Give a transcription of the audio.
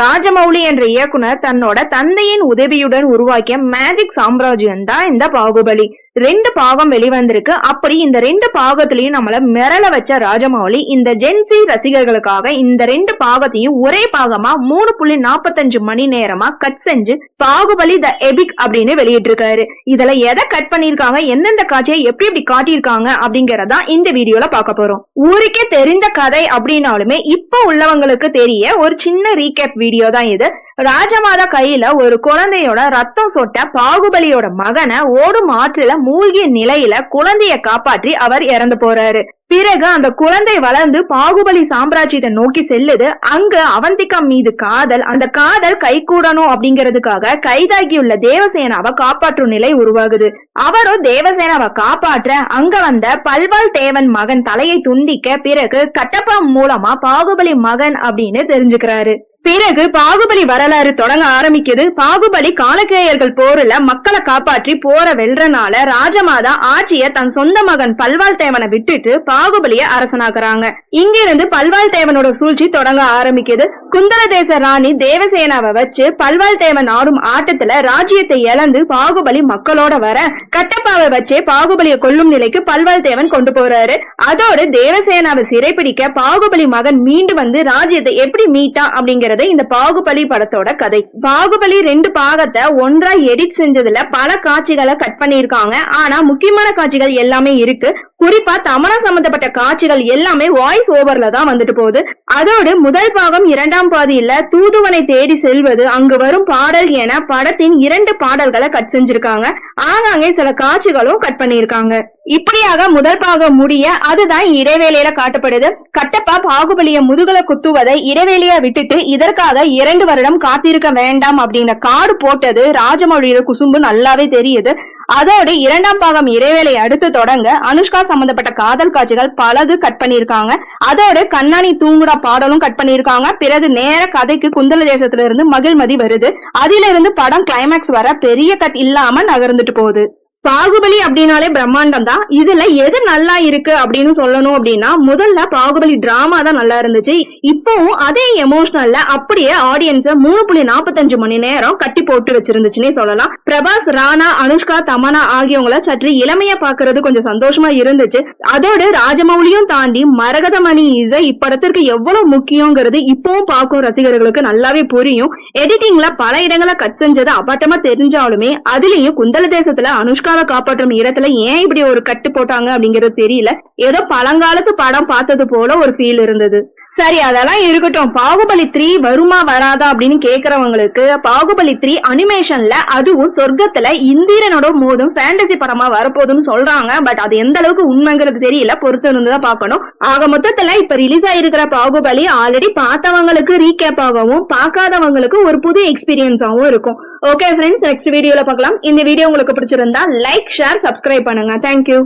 ராஜமௌலி என்ற இயக்குனர் தன்னோட தந்தையின் உதவியுடன் உருவாக்கிய மேஜிக் சாம்ராஜ்யம் தான் இந்த பாகுபலி. ரெண்டு பாகம் வெளிவந்திருக்கு. அப்படி இந்த ரெண்டு பாகத்திலையும் நம்மள மிரள வச்ச ராஜமௌலி இந்த ஜென்சி ரசிகர்களுக்காக இந்த ரெண்டு பாகத்தையும் ஒரே பாகமா மூணு புள்ளி நாப்பத்தஞ்சு மணி நேரமா கட் செஞ்சு பாகுபலி த எபிக் அப்படின்னு வெளியிட்டிருக்காரு. இதுல எதை கட் பண்ணிருக்காங்க எந்தெந்த காட்சியை எப்படி எப்படி காட்டியிருக்காங்க? அப்படிங்கறதா இந்த வீடியோல பார்க்க போறோம். ஊருக்கே தெரிந்த கதை அப்படின்னாலுமே இப்ப உள்ளவங்களுக்கு தெரிய ஒரு சின்ன ரீகேப் வீடியோ தான் இது. ராஜமாதா கையில ஒரு குழந்தையோட ரத்தம் சொட்ட பாகுபலியோட மகனை ஓடும் ஆற்றுல மூழ்கிய நிலையில குழந்தைய காப்பாற்றி அவர் இறந்து போறாரு. பிறகு அந்த குழந்தை வளர்ந்து பாகுபலி சாம்ராஜ்யத்தை நோக்கி செல்லுது. அங்க அவந்திகா மீது காதல் அந்த காதல் கைகூடணும் அப்படிங்கிறதுக்காக கைதாகியுள்ள தேவசேனாவை காப்பாற்றும் நிலை உருவாகுது. அவரும் தேவசேனாவை காப்பாற்ற அங்க வந்த பல்வால் தேவன் மகன் தலையை துண்டிக்க பிறகு கட்டப்பா மூலமா பாகுபலி மகன் அப்படின்னு தெரிஞ்சுக்கிறாரு. பிறகு பாகுபலி வரலாறு தொடங்க ஆரம்பிக்குது. பாகுபலி காலக்கேயர்கள் போர்ல மக்களை காப்பாற்றி போற வெல்றனால ராஜமாதா ஆட்சிய தன் சொந்த மகன் பல்வால் தேவனை விட்டுட்டு பாகுபலிய அரசனாக்குறாங்க. இங்கிருந்து பல்வாள் தேவனோட சூழ்ச்சி தொடங்க ஆரம்பிக்குது. குந்தல தேச ராணி தேவசேனாவை வச்சு பல்வாள் தேவன் ஆடும் ஆட்டத்துல ராஜ்யத்தை இழந்து பாகுபலி மக்களோட வர கட்டப்பாவை வச்சே பாகுபலிய கொல்லும் நிலைக்கு பல்வாள் தேவன் கொண்டு போறாரு. அதோடு தேவசேனாவை சிறைப்பிடிக்க பாகுபலி மகன் மீண்டு வந்து ராஜ்யத்தை எப்படி மீட்டான் அப்படிங்கறது இந்த பாகுபலி படத்தோட கதை. பாகுபலி ரெண்டு பாகத்தை ஒன்றா எடிட் செஞ்சதுல பல காட்சிகளை கட் பண்ணிருக்காங்க ஆனா முக்கியமான காட்சிகள் எல்லாமே இருக்கு. குறிப்பா தமனா சம்பந்தப்பட்ட காட்சிகள் எல்லாமே வாய்ஸ் ஓவர்ல தான் வந்துட்டு போகுது. அதோடு முதல் பாகம் இரண்டாம் பாதியில தூதுவனை தேடி செல்வது அங்கு வரும் பாடல் என படத்தின் இரண்டு பாடல்களை கட் செஞ்சிருக்காங்க. ஆங்காங்கே சில காட்சிகளும் கட் பண்ணிருக்காங்க இப்படியாக முதல் பாகம் முடிய அதுதான் இடைவேளையில காட்டப்படுது. கட்டப்பா பாகுபலிய முதுகல குத்துவதை இடைவேளைய விட்டுட்டு இதற்காக இரண்டு வருடம் காத்திருக்க வேண்டாம் அப்படிங்கிற காடு போட்டது ராஜமௌழியோட குசும்பு நல்லாவே தெரியுது. அதோடு இரண்டாம் பாகம் இடைவேளை அடுத்து தொடங்க அனுஷ்கா சம்பந்தப்பட்ட காதல் காட்சிகள் பலது கட் பண்ணிருக்காங்க. அதோடு கண்ணாணி தூங்குடா பாடலும் கட் பண்ணிருக்காங்க. பிறகு நேர கதைக்கு குந்தல தேசத்துல இருந்து மகிழ்மதி வருது. அதிலிருந்து படம் கிளைமேக்ஸ் வர பெரிய கட் இல்லாம நகர்ந்துட்டு போகுது. பாகுபலி அப்படின்னாலே பிரம்மாண்டம் தான் இதுல எது நல்லா இருக்கு அப்படின்னு சொல்லணும் அப்படின்னா முதல்ல பாகுபலி டிராமா தான் நல்லா இருந்துச்சு. இப்பவும் அதே எமோஷனல்ல அப்படியே ஆடியன்ஸ மூணு புள்ளி நாற்பத்தஞ்சு மணி நேரம் கட்டி போட்டு வச்சிருந்துச்சுன்னே சொல்லலாம். பிரபாஸ் ராணா அனுஷ்கா தமனா ஆகியவங்கள சற்று இளமையா பாக்குறது கொஞ்சம் சந்தோஷமா இருந்துச்சு. அதோடு ராஜமௌலியும் தாண்டி மரகதமணி இசை இப்படத்திற்கு எவ்வளவு முக்கியங்கிறது இப்பவும் பார்க்கும் ரசிகர்களுக்கு நல்லாவே புரியும். எடிட்டிங்ல பல இடங்களை கட் செஞ்சது அபாட்டமா தெரிஞ்சாலுமே அதுலயும் குந்தல தேசத்துல அனுஷ்கா அமெரிக்காவை காப்பாற்றும் இடத்துல ஏன் இப்படி ஒரு கட்டு போட்டாங்க அப்படிங்கறது தெரியல. ஏதோ பழங்காலத்து படம் பார்த்தது போல ஒரு ஃபீல் இருந்தது. சரி அதெல்லாம் இருக்கட்டும். பாகுபலி த்ரீ வருமா வராதா அப்படின்னு கேக்குறவங்களுக்கு பாகுபலி த்ரீ அனிமேஷன்ல அதுவும் சொர்க்கத்துல இந்திரனோட மோதும் ஃபேண்டசி படமா வரப்போகுதுன்னு சொல்றாங்க. பட் அது எந்த அளவுக்கு உண்மைங்கிறது தெரியல. பொறுத்து இருந்துதான் பாக்கணும் ஆக மொத்தத்துல இப்ப ரிலீஸ் ஆயிருக்கிற பாகுபலி ஆல்ரெடி பார்த்தவங்களுக்கு ரீகேப் ஆகவும் பார்க்காதவங்களுக்கு ஒரு புது எக்ஸ்பீரியன்ஸாவும் இருக்கும். ஓகே ஃப்ரெண்ட்ஸ் நெக்ஸ்ட் வீடியோல பார்க்கலாம். இந்த வீடியோ உங்களுக்கு பிடிச்சிருந்தா லைக் ஷேர் சப்ஸ்கிரைப் பண்ணுங்க. Thank you